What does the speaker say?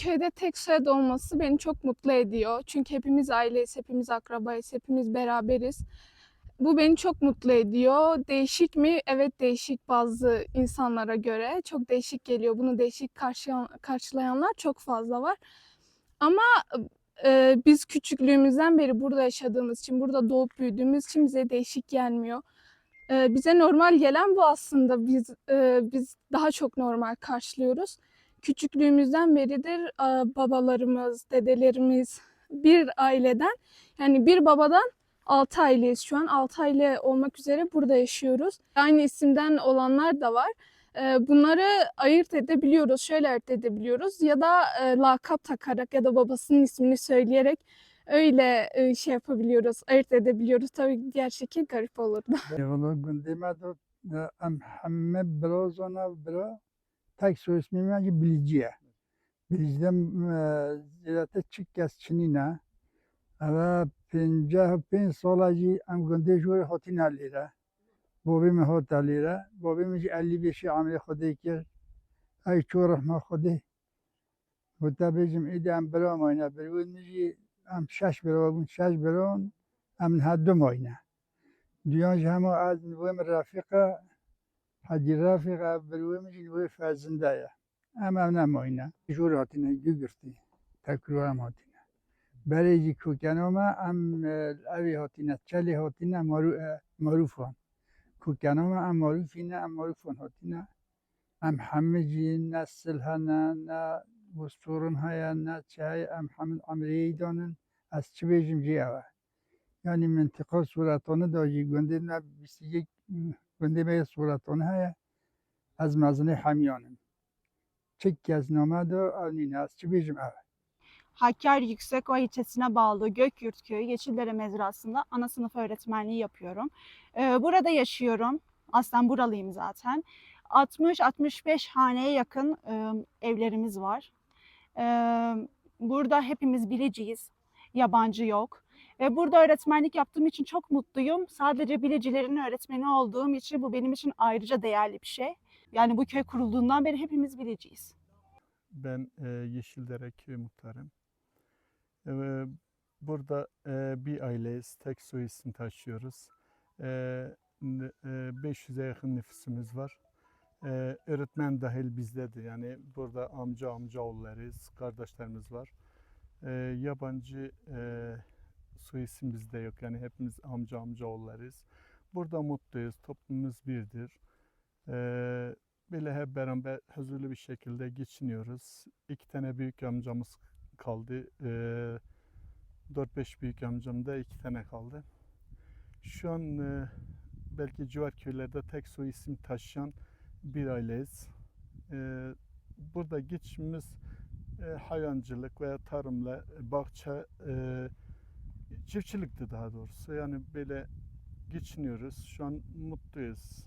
köyde tek soyad olması beni çok mutlu ediyor. Çünkü hepimiz aileyiz, hepimiz akrabayız, hepimiz beraberiz. Bu beni çok mutlu ediyor. Değişik mi? Evet değişik bazı insanlara göre. Çok değişik geliyor. Bunu değişik karşılayan, karşılayanlar çok fazla var. Ama e, biz küçüklüğümüzden beri burada yaşadığımız için, burada doğup büyüdüğümüz için bize değişik gelmiyor. E, bize normal gelen bu aslında. Biz e, biz daha çok normal karşılıyoruz. Küçüklüğümüzden beridir babalarımız, dedelerimiz bir aileden yani bir babadan 6 aileyiz şu an. 6 aile olmak üzere burada yaşıyoruz. Aynı isimden olanlar da var. E, Bunları ayırt edebiliyoruz. Şöyle ayırt edebiliyoruz. Ya da e, lakap takarak ya da babasının ismini söyleyerek öyle e, şey yapabiliyoruz, ayırt edebiliyoruz. Tabii diğer şekil garip olurdu. Yolu gündeme de tek söz miyim ki biliciye. Biliciden zirate çık kes çinine. و پنج سال جی ام گنده جور خاطی نلیره بابی می هات دلیره بابی علی بیشی عمل خودی کرد ای چو رحمه خودی بوده بیجم ایده ام برا ماینه برود می جی ام شش برا بون شش بران ام نه دو ماینه دیان جی همه از نویم رفیق. حدی رفیقه برویم جی نوی فرزنده یا ام ام نماینه جور هاتینه گو گرفتی تکرو هم هاتینه برای جی کوکنامه ام اوی هاتینه چلی هاتینه مارو معروف هم کوکنامه ام معروفینه ام معروف هم هاتینه ام همه جی نسل هنه نه بستورن هیا نه چه هیا ام همه عمری دانن از چه بیجیم جی اوه yani منطقه صورتانه داجی گنده نه 21 گنده به صورتانه هیا از مزنه همیانم چک از نامه دا آنین از چی بیجم اوه Hakkari Yüksekova ilçesine bağlı Gökyurt Köyü Yeşildere Mezrası'nda ana sınıf öğretmenliği yapıyorum. Ee, Burada yaşıyorum. Aslen buralıyım zaten. 60-65 haneye yakın e, evlerimiz var. Ee, Burada hepimiz biliciyiz. Yabancı yok. Ve burada öğretmenlik yaptığım için çok mutluyum. Sadece bilicilerin öğretmeni olduğum için bu benim için ayrıca değerli bir şey. Yani bu köy kurulduğundan beri hepimiz biliciyiz. Ben e, Yeşildere köy muhtarım. E, burada e, bir aileyiz. Tek soy isim taşıyoruz. E, e, 500'e yakın nüfusumuz var. E, öğretmen dahil bizdedir. Yani burada amca amca oğullarıyız, kardeşlerimiz var. E, yabancı e, soy isim bizde yok. Yani hepimiz amca amca oğullarıyız. Burada mutluyuz. Toplumumuz birdir. E, böyle hep beraber huzurlu bir şekilde geçiniyoruz. İki tane büyük amcamız kaldı. Ee, 4-5 büyük amcamda iki tane kaldı. Şu an e, belki civar köylerde tek soy isim taşıyan bir aileyiz. Ee, burada geçimimiz e, hayvancılık veya tarımla, e, bahçe, e, çiftçilikti daha doğrusu. Yani böyle geçiniyoruz. Şu an mutluyuz.